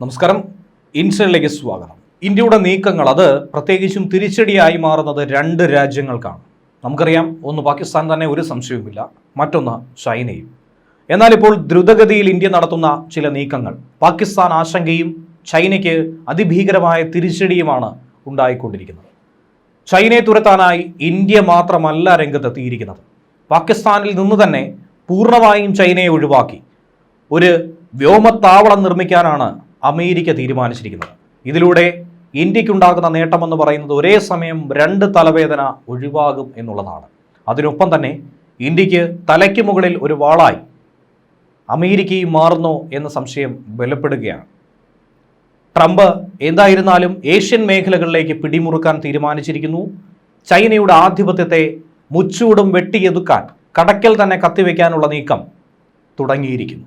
നമസ്കാരം. ഇൻസൈഡിലേക്ക് സ്വാഗതം. ഇന്ത്യയുടെ നീക്കങ്ങൾ അത് പ്രത്യേകിച്ചും തിരിച്ചടിയായി മാറുന്നത് രണ്ട് രാജ്യങ്ങൾക്കാണ്. നമുക്കറിയാം ഒന്ന് പാകിസ്ഥാൻ തന്നെ ഒരു സംശയവുമില്ല മറ്റൊന്ന് ചൈനയും. എന്നാൽ ഇപ്പോൾ ദ്രുതഗതിയിൽ ഇന്ത്യ നടത്തുന്ന ചില നീക്കങ്ങൾ പാകിസ്ഥാൻ ആശങ്കയും ചൈനയ്ക്ക് അതിഭീകരമായ തിരിച്ചടിയുമാണ് ഉണ്ടായിക്കൊണ്ടിരിക്കുന്നത്. ചൈനയെ തുരത്താനായി ഇന്ത്യ മാത്രമല്ല രംഗത്തെത്തിയിരിക്കുന്നത്. പാകിസ്ഥാനിൽ നിന്ന് തന്നെ പൂർണമായും ചൈനയെ ഒഴിവാക്കി. ഒരു വ്യോമത്താവളം നിർമ്മിക്കാനാണ് അമേരിക്ക തീരുമാനിച്ചിരിക്കുന്നത്. ഇതിലൂടെ ഇന്ത്യക്കുണ്ടാകുന്ന നേട്ടമെന്ന് പറയുന്നത് ഒരേ സമയം രണ്ട് തലവേദന ഒഴിവാകും എന്നുള്ളതാണ്. അതിനൊപ്പം തന്നെ ഇന്ത്യയ്ക്ക് തലയ്ക്ക് മുകളിൽ ഒരു വാളായി അമേരിക്കയും മാറുന്നു എന്ന സംശയം ബലപ്പെടുകയാണ് ട്രംപ് എന്തായിരുന്നാലും ഏഷ്യൻ മേഖലകളിലേക്ക് പിടിമുറുക്കാൻ തീരുമാനിച്ചിരിക്കുന്നു. ചൈനയുടെ ആധിപത്യത്തെ മുച്ചൂടും വെട്ടിയെതുക്കാൻ കടക്കൽ തന്നെ കത്തിവെക്കാനുള്ള നീക്കം തുടങ്ങിയിരിക്കുന്നു.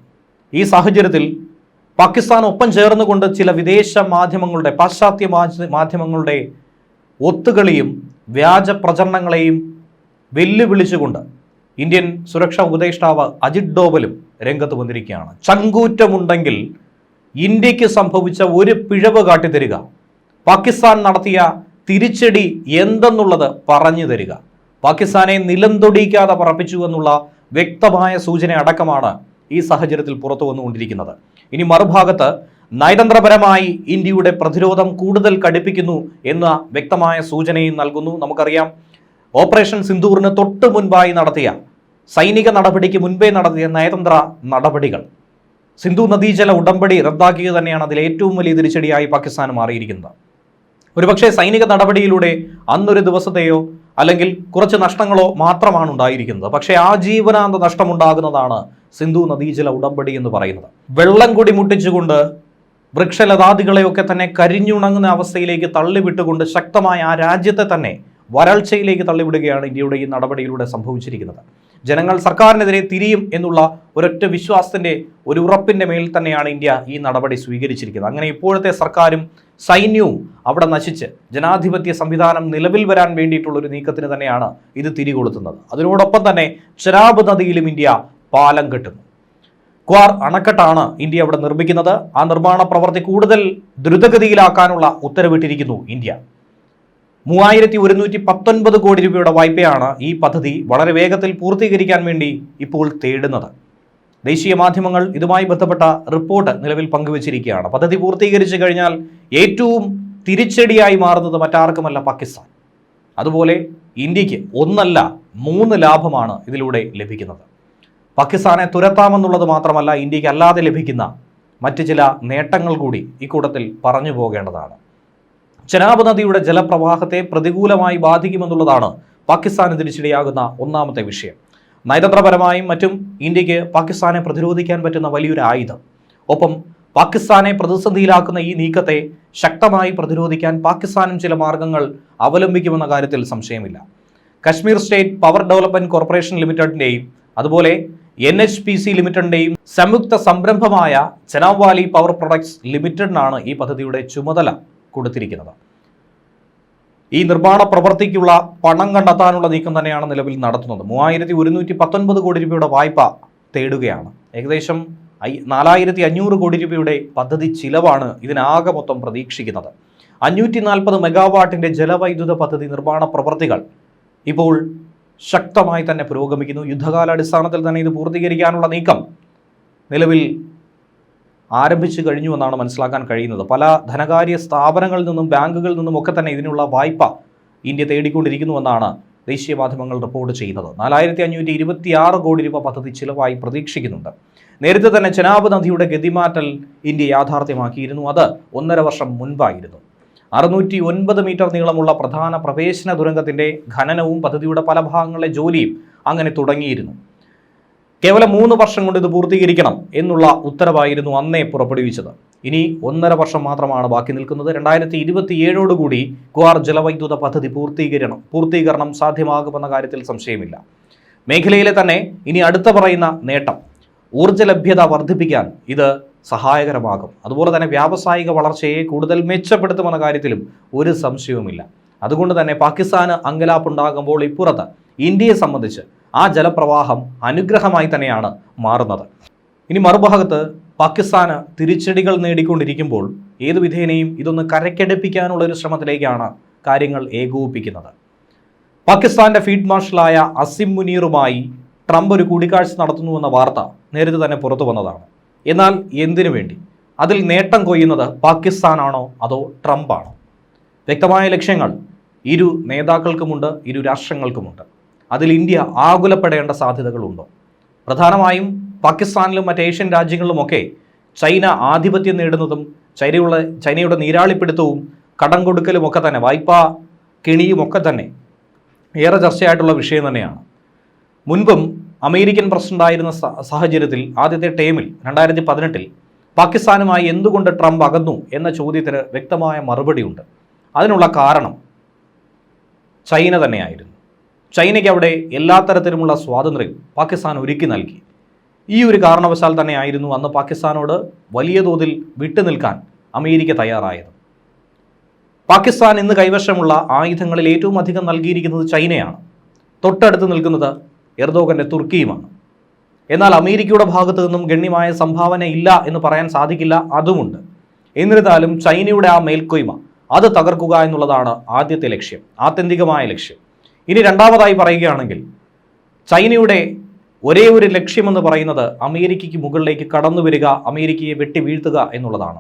ഈ സാഹചര്യത്തിൽ പാകിസ്ഥാൻ ഒപ്പം ചേർന്നുകൊണ്ട് ചില വിദേശ മാധ്യമങ്ങളുടെ പാശ്ചാത്യ മാധ്യമങ്ങളുടെ ഒത്തുകളിയും വ്യാജ പ്രചരണങ്ങളെയും വെല്ലുവിളിച്ചുകൊണ്ട് ഇന്ത്യൻ സുരക്ഷാ ഉപദേഷ്ടാവ് അജിത് ഡോവലും രംഗത്ത് വന്നിരിക്കുകയാണ്. ചങ്കൂറ്റമുണ്ടെങ്കിൽ ഇന്ത്യയ്ക്ക് സംഭവിച്ച ഒരു പിഴവ് കാട്ടിത്തരിക. പാകിസ്ഥാൻ നടത്തിയ തിരിച്ചടി എന്തെന്നുള്ളത് പറഞ്ഞു തരിക. പാകിസ്ഥാനെ നിലംതൊടിക്കാതെ പറപ്പിച്ചു എന്നുള്ള വ്യക്തമായ സൂചന അടക്കമാണ് ഈ സാഹചര്യത്തിൽ പുറത്തു വന്നുകൊണ്ടിരിക്കുന്നത്. ഇനി മറുഭാഗത്ത് നയതന്ത്രപരമായി ഇന്ത്യയുടെ പ്രതിരോധം കൂടുതൽ കടുപ്പിക്കുന്നു എന്ന വ്യക്തമായ സൂചനയും നൽകുന്നു. നമുക്കറിയാം ഓപ്പറേഷൻ സിന്ദൂറിന് തൊട്ട് മുൻപായി നടത്തിയ സൈനിക നടപടിക്ക് മുൻപേ നടത്തിയ നയതന്ത്ര നടപടികൾ. സിന്ധു നദീജല ഉടമ്പടി റദ്ദാക്കിയത് തന്നെയാണ് അതിൽ ഏറ്റവും വലിയ തിരിച്ചടിയായി പാകിസ്ഥാൻ മാറിയിരിക്കുന്നത്. ഒരുപക്ഷെ സൈനിക നടപടിയിലൂടെ അന്നൊരു ദിവസത്തെയോ അല്ലെങ്കിൽ കുറച്ച് നഷ്ടങ്ങളോ മാത്രമാണ് ഉണ്ടായിരിക്കുന്നത്. പക്ഷേ ആ ജീവനാന്ത നഷ്ടമുണ്ടാകുന്നതാണ് സിന്ധു നദീജല ഉടമ്പടി എന്ന് പറയുന്നത്. വെള്ളം കൂടി മുട്ടിച്ചുകൊണ്ട് വൃക്ഷലതാദികളെയൊക്കെ തന്നെ കരിഞ്ഞുണങ്ങുന്ന അവസ്ഥയിലേക്ക് തള്ളിവിട്ടുകൊണ്ട് ശക്തമായ ആ രാജ്യത്തെ തന്നെ വരൾച്ചയിലേക്ക് തള്ളിവിടുകയാണ് ഇന്ത്യയുടെ ഈ നടപടിയിലൂടെ സംഭവിച്ചിരിക്കുന്നത്. ജനങ്ങൾ സർക്കാരിനെതിരെ തിരിയും എന്നുള്ള ഒരൊറ്റ വിശ്വാസത്തിന്റെ ഒരു ഉറപ്പിന്റെ മേൽ തന്നെയാണ് ഇന്ത്യ ഈ നടപടി സ്വീകരിച്ചിരിക്കുന്നത്. അങ്ങനെ ഇപ്പോഴത്തെ സർക്കാരും സൈന്യവും അവിടെ നശിച്ച് ജനാധിപത്യ സംവിധാനം നിലവിൽ വരാൻ വേണ്ടിയിട്ടുള്ള ഒരു നീക്കത്തിന് തന്നെയാണ് ഇത് തിരികൊളുത്തുന്നത്. അതിനോടൊപ്പം തന്നെ ശരാബ് നദിയിലും ഇന്ത്യ പാലം കെട്ടുന്നു ക്വാർ അണക്കെട്ടാണ് ഇന്ത്യ അവിടെ നിർമ്മിക്കുന്നത്. ആ നിർമ്മാണ പ്രവൃത്തി കൂടുതൽ ദ്രുതഗതിയിലാക്കാനുള്ള ഉത്തരവിട്ടിരിക്കുന്നു ഇന്ത്യ. മൂവായിരത്തി ഒരുന്നൂറ്റി പത്തൊൻപത് കോടി രൂപയുടെ വായ്പയാണ് ഈ പദ്ധതി വളരെ വേഗത്തിൽ പൂർത്തീകരിക്കാൻ വേണ്ടി ഇപ്പോൾ തേടുന്നത്. ദേശീയ മാധ്യമങ്ങൾ ഇതുമായി ബന്ധപ്പെട്ട റിപ്പോർട്ട് നിലവിൽ പങ്കുവച്ചിരിക്കുകയാണ്. പദ്ധതി പൂർത്തീകരിച്ചു കഴിഞ്ഞാൽ ഏറ്റവും തിരിച്ചടിയായി മാറുന്നത് മറ്റാർക്കുമല്ല പാകിസ്ഥാൻ. അതുപോലെ ഇന്ത്യയ്ക്ക് ഒന്നല്ല മൂന്ന് ലാഭമാണ് ഇതിലൂടെ ലഭിക്കുന്നത്. പാകിസ്ഥാനെ തുരത്താമെന്നുള്ളത് മാത്രമല്ല ഇന്ത്യയ്ക്ക് അല്ലാതെ ലഭിക്കുന്ന മറ്റ് ചില നേട്ടങ്ങൾ കൂടി ഇക്കൂട്ടത്തിൽ പറഞ്ഞു പോകേണ്ടതാണ്. ചെനാബ് നദിയുടെ ജലപ്രവാഹത്തെ പ്രതികൂലമായി ബാധിക്കുമെന്നുള്ളതാണ് പാകിസ്ഥാന് തിരിച്ചടിയാകുന്ന ഒന്നാമത്തെ വിഷയം. നയതന്ത്രപരമായും മറ്റും ഇന്ത്യയ്ക്ക് പാകിസ്ഥാനെ പ്രതിരോധിക്കാൻ പറ്റുന്ന വലിയൊരു ആയുധം. ഒപ്പം പാകിസ്ഥാനെ പ്രതിസന്ധിയിലാക്കുന്ന ഈ നീക്കത്തെ ശക്തമായി പ്രതിരോധിക്കാൻ പാകിസ്ഥാനും ചില മാർഗങ്ങൾ അവലംബിക്കുമെന്ന കാര്യത്തിൽ സംശയമില്ല. Kashmir state power development corporation ലിമിറ്റഡിന്റെയും അതുപോലെ എൻ എച്ച് പി സി ലിമിറ്റഡിന്റെയും സംയുക്ത സംരംഭമായ ചെനാവാലി പവർ പ്രൊഡക്ട്സ് ലിമിറ്റഡിനാണ് ഈ പദ്ധതിയുടെ ചുമതല കൊടുത്തിരിക്കുന്നത്. ഈ നിർമ്മാണ പ്രവൃത്തിക്കുള്ള പണം കണ്ടെത്താനുള്ള നീക്കം തന്നെയാണ് നിലവിൽ നടത്തുന്നത്. മൂവായിരത്തി ഒരുന്നൂറ്റി പത്തൊൻപത് കോടി രൂപയുടെ വായ്പ തേടുകയാണ്. ഏകദേശം നാലായിരത്തി അഞ്ഞൂറ് കോടി രൂപയുടെ പദ്ധതി ചിലവാണ് ഇതിനാകെ മൊത്തം പ്രതീക്ഷിക്കുന്നത്. അഞ്ഞൂറ്റി നാൽപ്പത് മെഗാവാട്ടിന്റെ ജലവൈദ്യുത പദ്ധതി നിർമ്മാണ പ്രവൃത്തികൾ ഇപ്പോൾ ശക്തമായി തന്നെ പുരോഗമിക്കുന്നു. യുദ്ധകാലാടിസ്ഥാനത്തിൽ തന്നെ ഇത് പൂർത്തീകരിക്കാനുള്ള നീക്കം നിലവിൽ ആരംഭിച്ചു കഴിഞ്ഞു എന്നാണ് മനസ്സിലാക്കാൻ കഴിയുന്നത്. പല ധനകാര്യ സ്ഥാപനങ്ങളിൽ നിന്നും ബാങ്കുകളിൽ നിന്നും ഒക്കെ തന്നെ ഇതിനുള്ള വായ്പ ഇന്ത്യ തേടിക്കൊണ്ടിരിക്കുന്നുവെന്നാണ് ദേശീയ മാധ്യമങ്ങൾ റിപ്പോർട്ട് ചെയ്യുന്നത്. നാലായിരത്തി അഞ്ഞൂറ്റി ഇരുപത്തി ആറ് കോടി രൂപ പദ്ധതി ചിലവായി പ്രതീക്ഷിക്കുന്നുണ്ട്. നേരത്തെ തന്നെ ചെനാബ് നദിയുടെ ഗതിമാറ്റൽ ഇന്ത്യ യാഥാർത്ഥ്യമാക്കിയിരുന്നു. അത് ഒന്നര വർഷം മുൻപായിരുന്നു. അറുന്നൂറ്റി ഒൻപത് മീറ്റർ നീളമുള്ള പ്രധാന പ്രവേശന തുരങ്കത്തിന്റെ ഖനനവും പദ്ധതിയുടെ പല ഭാഗങ്ങളിലെ ജോലിയും അങ്ങനെ തുടങ്ങിയിരുന്നു. കേവലം മൂന്ന് വർഷം കൊണ്ട് ഇത് പൂർത്തീകരിക്കണം എന്നുള്ള ഉത്തരവായിരുന്നു അന്നേ പുറപ്പെടുവിച്ചത്. ഇനി ഒന്നര വർഷം മാത്രമാണ് ബാക്കി നിൽക്കുന്നത്. രണ്ടായിരത്തി ഇരുപത്തി ഏഴോടുകൂടി ക്വാർ ജലവൈദ്യുത പദ്ധതി പൂർത്തീകരണം പൂർത്തീകരണം സാധ്യമാകുമെന്ന കാര്യത്തിൽ സംശയമില്ല. മേഖലയിലെ തന്നെ ഇനി അടുത്ത പറയുന്ന നേട്ടം ഊർജ ലഭ്യത വർദ്ധിപ്പിക്കാൻ ഇത് സഹായകരമാകും. അതുപോലെ തന്നെ വ്യാവസായിക വളർച്ചയെ കൂടുതൽ മെച്ചപ്പെടുത്തുമെന്ന കാര്യത്തിലും ഒരു സംശയവുമില്ല. അതുകൊണ്ട് തന്നെ പാകിസ്ഥാന് അങ്കലാപ്പുണ്ടാകുമ്പോൾ ഇപ്പുറത്ത് ഇന്ത്യയെ സംബന്ധിച്ച് ആ ജലപ്രവാഹം അനുഗ്രഹമായി തന്നെയാണ് മാറുന്നത്. ഇനി മറുഭാഗത്ത് പാകിസ്ഥാന് തിരിച്ചടികൾ നേടിക്കൊണ്ടിരിക്കുമ്പോൾ ഏതു വിധേനയും ഇതൊന്ന് കരക്കെടുപ്പിക്കാനുള്ള ഒരു ശ്രമത്തിലേക്കാണ് കാര്യങ്ങൾ ഏകോപിപ്പിക്കുന്നത്. പാകിസ്ഥാന്റെ ഫീൽഡ് മാർഷലായ അസിം മുനീറുമായി ട്രംപ് ഒരു കൂടിക്കാഴ്ച നടത്തുന്നുവെന്ന വാർത്ത നേരത്തെ തന്നെ പുറത്തു വന്നതാണ് എന്നാൽ എന്തിനു വേണ്ടി? അതിൽ നേട്ടം കൊയ്യുന്നത് പാകിസ്ഥാനാണോ അതോ ട്രംപാണോ? വ്യക്തമായ ലക്ഷ്യങ്ങൾ ഇരു നേതാക്കൾക്കുമുണ്ട് ഇരു രാഷ്ട്രങ്ങൾക്കുമുണ്ട്. അതിൽ ഇന്ത്യ ആകുലപ്പെടേണ്ട സാധ്യതകളുണ്ടോ? പ്രധാനമായും പാകിസ്ഥാനിലും മറ്റ് ഏഷ്യൻ രാജ്യങ്ങളിലുമൊക്കെ ചൈന ആധിപത്യം നേടുന്നതും ചൈനയുള്ള ചൈനയുടെ നീരാളിപ്പിടുത്തവും കടം കൊടുക്കലും ഒക്കെ തന്നെ വായ്പാ കിണിയുമൊക്കെ തന്നെ ഏറെ ചർച്ചയായിട്ടുള്ള വിഷയം തന്നെയാണ്. മുൻപും അമേരിക്കൻ പ്രസിഡന്റായിരുന്ന സാഹചര്യത്തിൽ ആദ്യത്തെ ടേമിൽ രണ്ടായിരത്തി പതിനെട്ടിൽ പാകിസ്ഥാനുമായി എന്തുകൊണ്ട് ട്രംപ് അകന്നു എന്ന ചോദ്യത്തിന് വ്യക്തമായ മറുപടിയുണ്ട്. അതിനുള്ള കാരണം ചൈന തന്നെയായിരുന്നു. ചൈനയ്ക്ക് അവിടെ എല്ലാ തരത്തിലുമുള്ള സ്വാതന്ത്ര്യം പാകിസ്ഥാൻ ഒരുക്കി നൽകി. ഈ ഒരു കാരണവശാൽ തന്നെയായിരുന്നു അന്ന് പാകിസ്ഥാനോട് വലിയ തോതിൽ വിട്ടുനിൽക്കാൻ അമേരിക്ക തയ്യാറായത്. പാകിസ്ഥാൻ ഇന്ന് കൈവശമുള്ള ആയുധങ്ങളിൽ ഏറ്റവും അധികം നൽകിയിരിക്കുന്നത് ചൈനയാണ്. തൊട്ടടുത്ത് നിൽക്കുന്നത് എർദോഗന്റെ തുർക്കിയുമാണ്. എന്നാൽ അമേരിക്കയുടെ ഭാഗത്തു നിന്നും ഗണ്യമായ സംഭാവന ഇല്ല എന്ന് പറയാൻ സാധിക്കില്ല അതുമുണ്ട്. എന്നിരുന്നാലും ചൈനയുടെ ആ മേൽക്കൊയ്മ അത് തകർക്കുക എന്നുള്ളതാണ് ആദ്യത്തെ ലക്ഷ്യം ആത്യന്തികമായ ലക്ഷ്യം. ഇനി രണ്ടാമതായി പറയുകയാണെങ്കിൽ ചൈനയുടെ ഒരേ ഒരു ലക്ഷ്യമെന്ന് പറയുന്നത് അമേരിക്കയ്ക്ക് മുകളിലേക്ക് കടന്നു വരിക അമേരിക്കയെ വെട്ടി വീഴ്ത്തുക എന്നുള്ളതാണ്.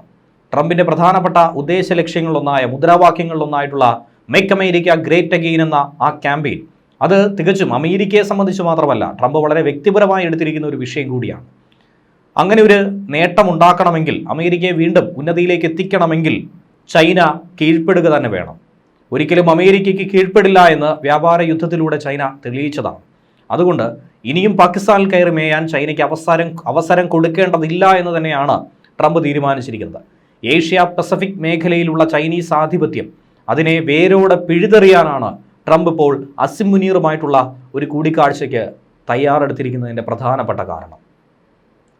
ട്രംപിന്റെ പ്രധാനപ്പെട്ട ഉദ്ദേശ ലക്ഷ്യങ്ങളിലൊന്നായ മുദ്രാവാക്യങ്ങളിലൊന്നായിട്ടുള്ള മേക്ക് അമേരിക്ക ഗ്രേറ്റ് അഗെയിൻ എന്ന ആ ക്യാമ്പയിൻ അത് തികച്ചും അമേരിക്കയെ സംബന്ധിച്ച് മാത്രമല്ല ട്രംപ് വളരെ വ്യക്തിപരമായി എടുത്തിരിക്കുന്ന ഒരു വിഷയം കൂടിയാണ്. അങ്ങനെ ഒരു നേട്ടമുണ്ടാക്കണമെങ്കിൽ അമേരിക്കയെ വീണ്ടും ഉന്നതിയിലേക്ക് എത്തിക്കണമെങ്കിൽ ചൈന കീഴ്പ്പെടുക തന്നെ വേണം. ഒരിക്കലും അമേരിക്കയ്ക്ക് കീഴ്പ്പെടില്ല എന്ന് വ്യാപാര യുദ്ധത്തിലൂടെ ചൈന തെളിയിച്ചതാണ്. അതുകൊണ്ട് ഇനിയും പാകിസ്ഥാനിൽ കയറി മേയാൻ ചൈനയ്ക്ക് അവസരം അവസരം കൊടുക്കേണ്ടതില്ല എന്ന് തന്നെയാണ് ട്രംപ് തീരുമാനിച്ചിരിക്കുന്നത്. ഏഷ്യ പസഫിക് മേഖലയിലുള്ള ചൈനീസ് ആധിപത്യം അതിനെ വേരോടെ പിഴുതെറിയാനാണ് ട്രംപ് ഇപ്പോൾ അസിം മുനീറുമായിട്ടുള്ള ഒരു കൂടിക്കാഴ്ചയ്ക്ക് തയ്യാറെടുത്തിരിക്കുന്നതിന്റെ പ്രധാനപ്പെട്ട കാരണം.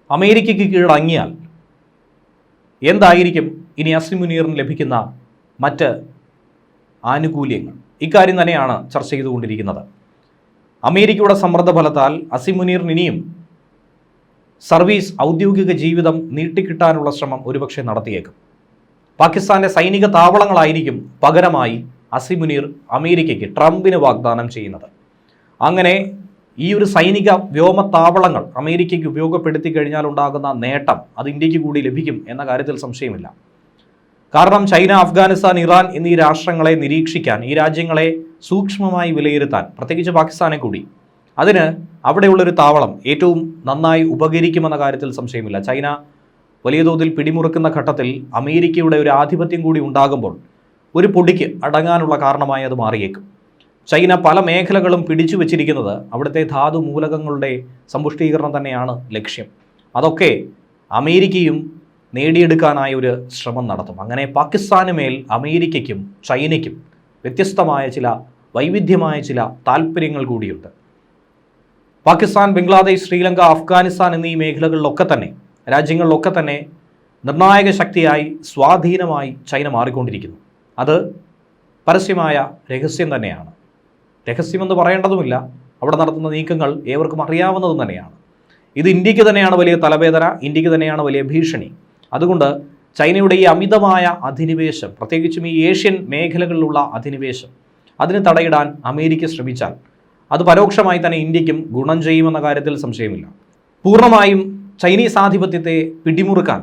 അമേരിക്കയ്ക്ക് കീഴടങ്ങിയാൽ എന്തായിരിക്കും ഇനി അസിം മുനീറിന് ലഭിക്കുന്ന മറ്റ് ആനുകൂല്യങ്ങൾ? ഇക്കാര്യം തന്നെയാണ് ചർച്ച ചെയ്തുകൊണ്ടിരിക്കുന്നത്. അമേരിക്കയുടെ സമ്മർദ്ദ ഫലത്താൽ അസിം മുനീറിന് ഇനിയും സർവീസ് ഔദ്യോഗിക ജീവിതം നീട്ടിക്കിട്ടാനുള്ള ശ്രമം ഒരുപക്ഷെ നടത്തിയേക്കും. പാകിസ്ഥാന്റെ സൈനിക താവളങ്ങളായിരിക്കും പകരമായി അസിം മുനീർ അമേരിക്കയ്ക്ക് ട്രംപിന് വാഗ്ദാനം ചെയ്യുന്നത്. അങ്ങനെ ഈ ഒരു സൈനിക വ്യോമ താവളങ്ങൾ അമേരിക്കയ്ക്ക് ഉപയോഗപ്പെടുത്തി കഴിഞ്ഞാൽ ഉണ്ടാകുന്ന നേട്ടം അത് ഇന്ത്യയ്ക്ക് കൂടി ലഭിക്കും എന്ന കാര്യത്തിൽ സംശയമില്ല. കാരണം ചൈന അഫ്ഗാനിസ്ഥാൻ ഇറാൻ എന്നീ രാഷ്ട്രങ്ങളെ നിരീക്ഷിക്കാൻ ഈ രാജ്യങ്ങളെ സൂക്ഷ്മമായി വിലയിരുത്താൻ പ്രത്യേകിച്ച് പാകിസ്ഥാനെ കൂടി അതിന് അവിടെയുള്ളൊരു താവളം ഏറ്റവും നന്നായി ഉപകരിക്കുമെന്ന കാര്യത്തിൽ സംശയമില്ല. ചൈന വലിയ തോതിൽ പിടിമുറുക്കുന്ന ഘട്ടത്തിൽ അമേരിക്കയുടെ ഒരു ആധിപത്യം കൂടി ഉണ്ടാകുമ്പോൾ ഒരു പൊടിക്ക് അടങ്ങാനുള്ള കാരണമായി അത് മാറിയേക്കും. ചൈന പല മേഖലകളും പിടിച്ചു വച്ചിരിക്കുന്നത് അവിടുത്തെ ധാതു മൂലകങ്ങളുടെ സമ്പുഷ്ടീകരണം തന്നെയാണ് ലക്ഷ്യം. അതൊക്കെ അമേരിക്കയും നേടിയെടുക്കാനായ ഒരു ശ്രമം നടത്തും. അങ്ങനെ പാകിസ്ഥാന് മേൽ അമേരിക്കയ്ക്കും ചൈനയ്ക്കും വ്യത്യസ്തമായ ചില വൈവിധ്യമായ ചില താല്പര്യങ്ങൾ കൂടിയുണ്ട്. പാകിസ്ഥാൻ ബംഗ്ലാദേശ് ശ്രീലങ്ക അഫ്ഗാനിസ്ഥാൻ എന്നീ മേഖലകളിലൊക്കെ തന്നെ രാജ്യങ്ങളിലൊക്കെ തന്നെ നിർണായക ശക്തിയായി സ്വാധീനമായി ചൈന മാറിക്കൊണ്ടിരിക്കുന്നു. അത് പരസ്യമായ രഹസ്യം തന്നെയാണ്. രഹസ്യമെന്ന് പറയേണ്ടതുമില്ല. അവിടെ നടത്തുന്ന നീക്കങ്ങൾ ഏവർക്കും അറിയാവുന്നതും തന്നെയാണ്. ഇത് ഇന്ത്യയ്ക്ക് തന്നെയാണ് വലിയ തലവേദന ഇന്ത്യയ്ക്ക് തന്നെയാണ് വലിയ ഭീഷണി. അതുകൊണ്ട് ചൈനയുടെ ഈ അമിതമായ അധിനിവേശം പ്രത്യേകിച്ചും ഈ ഏഷ്യൻ മേഖലകളിലുള്ള അധിനിവേശം അതിന് തടയിടാൻ അമേരിക്ക ശ്രമിച്ചാൽ അത് പരോക്ഷമായി തന്നെ ഇന്ത്യക്കും ഗുണം ചെയ്യുമെന്ന കാര്യത്തിൽ സംശയമില്ല. പൂർണമായും ചൈനീസ് ആധിപത്യത്തെ പിടിമുറുക്കാൻ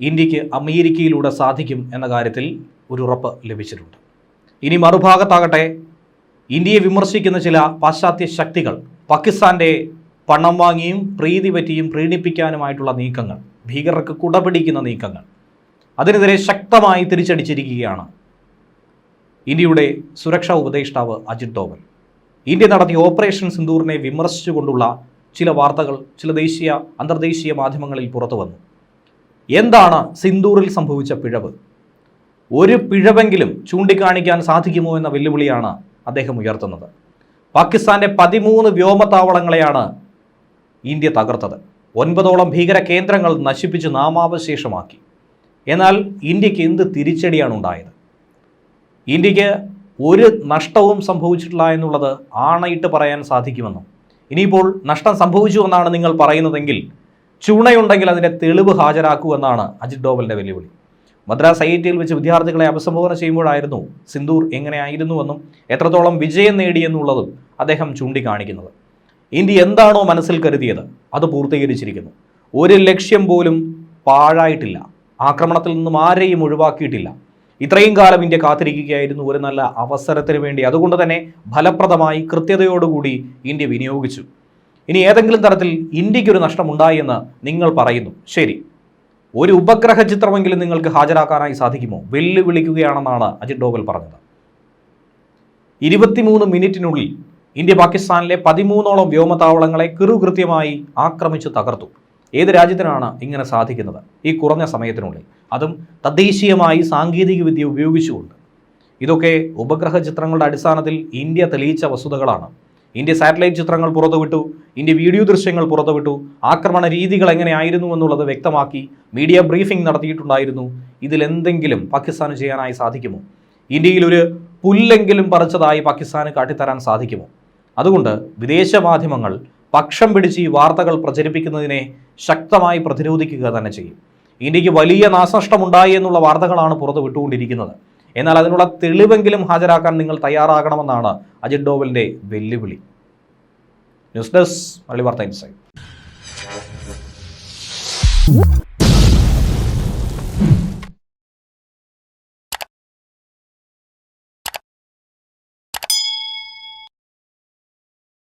ഇന്ത്യയ്ക്ക് അമേരിക്കയിലൂടെ സാധിക്കും എന്ന കാര്യത്തിൽ ഒരു ഉറപ്പ് ലഭിച്ചിട്ടുണ്ട്. ഇനി മറുഭാഗത്താകട്ടെ ഇന്ത്യയെ വിമർശിക്കുന്ന ചില പാശ്ചാത്യ ശക്തികൾ പാകിസ്ഥാന്റെ പണം വാങ്ങിയും പ്രീതി പറ്റിയും പ്രീണിപ്പിക്കാനുമായിട്ടുള്ള നീക്കങ്ങൾ ഭീകരർക്ക് കുടപിടിക്കുന്ന നീക്കങ്ങൾ അതിനെതിരെ ശക്തമായി തിരിച്ചടിച്ചിരിക്കുകയാണ് ഇന്ത്യയുടെ സുരക്ഷാ ഉപദേഷ്ടാവ് അജിത് ഡോവൽ. ഇന്ത്യ നടത്തിയ ഓപ്പറേഷൻ സിന്ദൂറിനെ വിമർശിച്ചുകൊണ്ടുള്ള ചില വാർത്തകൾ ചില ദേശീയ അന്തർദേശീയ മാധ്യമങ്ങളിൽ പുറത്തു വന്നു എന്താണ് സിന്ദൂറിൽ സംഭവിച്ച പിഴവ്? ഒരു പിഴവെങ്കിലും ചൂണ്ടിക്കാണിക്കാൻ സാധിക്കുമോ എന്ന വെല്ലുവിളിയാണ് അദ്ദേഹം ഉയർത്തുന്നത്. പാകിസ്ഥാന്റെ പതിമൂന്ന് വ്യോമത്താവളങ്ങളെയാണ് ഇന്ത്യ തകർത്തത്. ഒൻപതോളം ഭീകര കേന്ദ്രങ്ങൾ നശിപ്പിച്ച് നാമാവശേഷമാക്കി. എന്നാൽ ഇന്ത്യയ്ക്ക് എന്ത് തിരിച്ചടിയാണ് ഉണ്ടായത്? ഇന്ത്യയ്ക്ക് ഒരു നഷ്ടവും സംഭവിച്ചിട്ടില്ല എന്നുള്ളത് ആണയിട്ട് പറയാൻ സാധിക്കുമെന്നും ഇനിയിപ്പോൾ നഷ്ടം സംഭവിച്ചു എന്നാണ് നിങ്ങൾ പറയുന്നതെങ്കിൽ ചുണയുണ്ടെങ്കിൽ അതിന്റെ തെളിവ് ഹാജരാക്കൂ എന്നാണ് അജിത് ഡോവലിന്റെ വെല്ലുവിളി. മദ്രാസ് ഐ ഐ ടിയിൽ വെച്ച് വിദ്യാർത്ഥികളെ അഭിസംബോധന ചെയ്യുമ്പോഴായിരുന്നു സിന്ദൂർ എങ്ങനെയായിരുന്നുവെന്നും എത്രത്തോളം വിജയം നേടിയെന്നുള്ളതും അദ്ദേഹം ചൂണ്ടിക്കാണിക്കുന്നത്. ഇന്ത്യ എന്താണോ മനസ്സിൽ കരുതിയത് അത് പൂർത്തീകരിച്ചിരിക്കുന്നു. ഒരു ലക്ഷ്യം പോലും പാഴായിട്ടില്ല. ആക്രമണത്തിൽ നിന്നും ആരെയും ഒഴിവാക്കിയിട്ടില്ല. ഇത്രയും കാലം ഇന്ത്യ കാത്തിരിക്കുകയായിരുന്നു ഒരു നല്ല അവസരത്തിന് വേണ്ടി. അതുകൊണ്ട് തന്നെ ഫലപ്രദമായി കൃത്യതയോടുകൂടി ഇന്ത്യ വിനിയോഗിച്ചു. ഇനി ഏതെങ്കിലും തരത്തിൽ ഇന്ത്യക്കൊരു നഷ്ടമുണ്ടായി എന്ന് നിങ്ങൾ പറയുന്നു. ശരി. ഒരു ഉപഗ്രഹ ചിത്രമെങ്കിലും നിങ്ങൾക്ക് ഹാജരാക്കാനായി സാധിക്കുമോ? വെല്ലുവിളിക്കുകയാണെന്നാണ് അജിത് ഡോവൽ പറഞ്ഞത്. ഇരുപത്തിമൂന്ന് മിനിറ്റിനുള്ളിൽ ഇന്ത്യ പാകിസ്ഥാനിലെ പതിമൂന്നോളം വ്യോമതാവളങ്ങളെ കിറുകൃത്യമായി ആക്രമിച്ച് തകർത്തു. ഏത് രാജ്യത്തിനാണ് ഇങ്ങനെ സാധിക്കുന്നത്? ഈ കുറഞ്ഞ സമയത്തിനുള്ളിൽ. അതും തദ്ദേശീയമായി സാങ്കേതിക വിദ്യ ഉപയോഗിച്ചുകൊണ്ട്. ഇതൊക്കെ ഉപഗ്രഹ ചിത്രങ്ങളുടെ അടിസ്ഥാനത്തിൽ ഇന്ത്യ തെളിയിച്ച വസ്തുതകളാണ്. ഇന്ത്യ സാറ്റലൈറ്റ് ചിത്രങ്ങൾ പുറത്തുവിട്ടു ഇന്ത്യ വീഡിയോ ദൃശ്യങ്ങൾ പുറത്തുവിട്ടു ആക്രമണ രീതികൾ എങ്ങനെയായിരുന്നു എന്നുള്ളത് വ്യക്തമാക്കി മീഡിയ ബ്രീഫിംഗ് നടത്തിയിട്ടുണ്ടായിരുന്നു. ഇതിലെന്തെങ്കിലും പാകിസ്ഥാന് ചെയ്യാനായി സാധിക്കുമോ? ഇന്ത്യയിൽ ഒരു പുല്ലെങ്കിലും പറിച്ചതായി പാകിസ്ഥാന് കാട്ടിത്തരാൻ സാധിക്കുമോ? അതുകൊണ്ട് വിദേശ മാധ്യമങ്ങൾ പക്ഷം പിടിച്ച് ഈ വാർത്തകൾ പ്രചരിപ്പിക്കുന്നതിനെ ശക്തമായി പ്രതിരോധിക്കുക തന്നെ ചെയ്യും. ഇന്ത്യയ്ക്ക് വലിയ നാശനഷ്ടമുണ്ടായി എന്നുള്ള വാർത്തകളാണ് പുറത്ത് വിട്ടുകൊണ്ടിരിക്കുന്നത് എന്നാൽ അതിനുള്ള തെളിവെങ്കിലും ഹാജരാക്കാൻ നിങ്ങൾ തയ്യാറാകണമെന്നാണ് അജിത് ഡോവലിന്റെ വെല്ലുവിളി. ന്യൂസ് ഡെസ്ക് മള്ളി വാർത്ത ഇൻസൈറ്റ്.